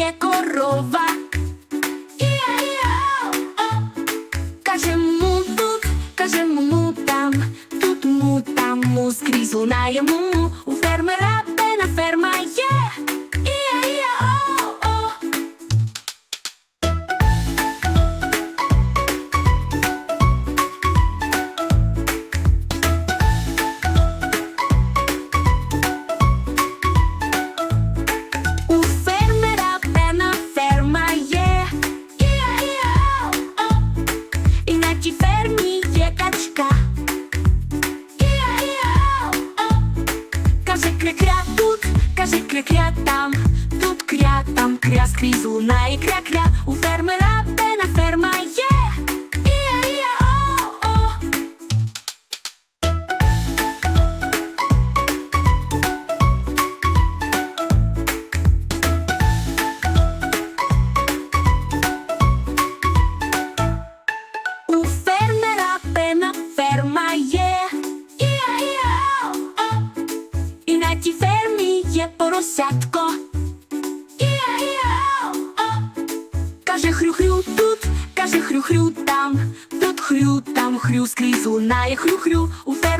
є корова. Каже му тут, каже му там, тут му там му скрізь лунає у фермера. Каже кря-кря тут, кажи кря-кря там, тут кря, там кря, скрізь лунає кря-кря. У фермера пена ферма є. На тій фермі є поросятко. Каже хрю-хрю тут, каже хрю-хрю там, тут хрю, там хрю, скрізь лунає хрю-хрю. У фермера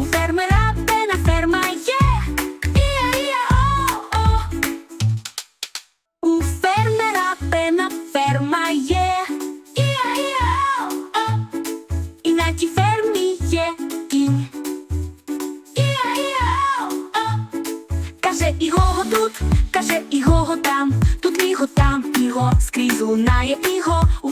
У фермера пена ферма є. Іа, іа, о, о. У фермера пена ферма є. Іа, іа, о. І на тій фермі є кінь. Іа, іа, о. Каже Ігого тут, каже Ігого там, тут Іго там, Іго, скрізь лунає Іго, у